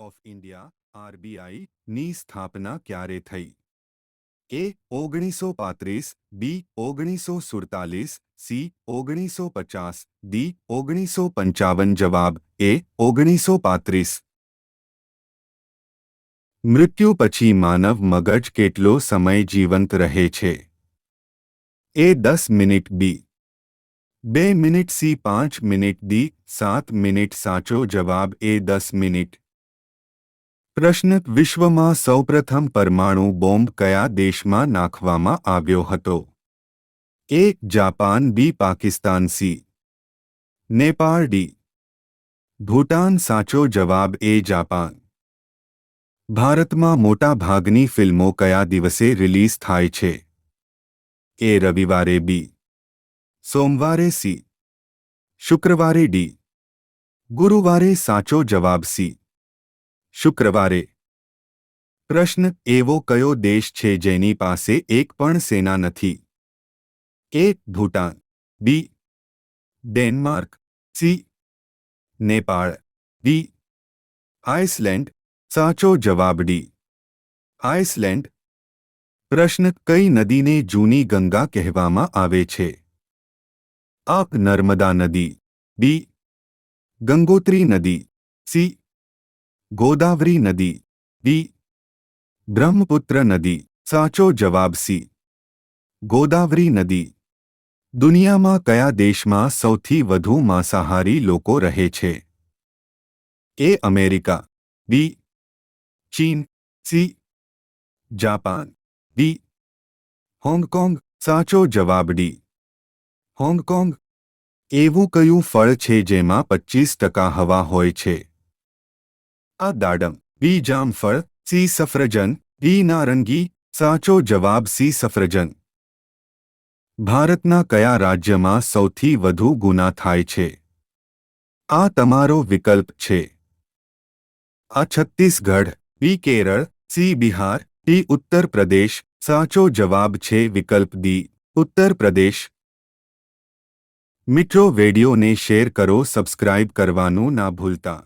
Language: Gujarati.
ઓફ ઇન્ડિયા આરબીઆઈ ની સ્થાપના ક્યારે થઈ? એ ઓગણીસો પાંત્રીસ બી ઓગણીસો સુડતાલીસ સી ઓગણીસો પચાસ ડી ઓગણીસો પંચાવન જવાબ એ ઓગણીસો પાંત્રીસ. મૃત્યુ પછી માનવ મગજ કેટલો સમય જીવંત રહે છે? એ દસ મિનિટ બી બે મિનિટ સી પાંચ મિનિટ ડી સાત મિનિટ સાચો જવાબ એ દસ મિનિટ. પ્રશ્ન વિશ્વમાં સૌપ્રથમ પરમાણુ બોમ્બ કયા દેશમાં નાખવામાં આવ્યો હતો? A, Japan B, Pakistan C. Nepal D. Bhutan સાચો જવાબ એ, જાપાન. ભારતમાં મોટા ભાગની ફિલ્મો કયા દિવસે રિલીઝ થાય છે? એ, રવિવારે બી. સોમવારે સી. શુક્રવારે ડી. ગુરુવારે સાચો જવાબ સી. શુક્રવારે. પ્રશ્ન એવો કયો દેશ છે જેની પાસે એક પણ સેના નથી? A, Bhutan. B, Denmark. C, Nepal. D, Iceland. સાચો જવાબ ડી. આઇસલેન્ડ. પ્રશ્ન કઈ નદીને જૂની ગંગા કહેવામાં આવે છે? આપ નર્મદા નદી. બી, ગંગોત્રી નદી. સી ગોદાવરી નદી. ડી બ્રહ્મપુત્ર નદી. સાચો જવાબ સી. ગોદાવરી નદી. દુનિયામાં કયા દેશમાં સૌથી વધુ માંસાહારી લોકો રહે છે? A America. બી. ચીન. C. Japan. D. Hong Kong. સાચો જવાબ ડી. હોંગકોંગ. એવું કયું ફળ છે જેમાં પચીસ ટકા હવા હોય છે? આ દાડમ બી જામફળ સી સફરજન ડી નારંગી સાચો જવાબ સી સફરજન ભારતના કયા રાજ્યમાં સૌથી વધુ ગુના થાય છે આ તમારો વિકલ્પ છે આ Chhattisgarh B Kerala C Bihar D Uttar Pradesh સાચો જવાબ છે વિકલ્પ ડી ઉત્તર પ્રદેશ મિત્રો વિડિયોને શેર કરો સબસ્ક્રાઇબ કરવાનું ના ભૂલતા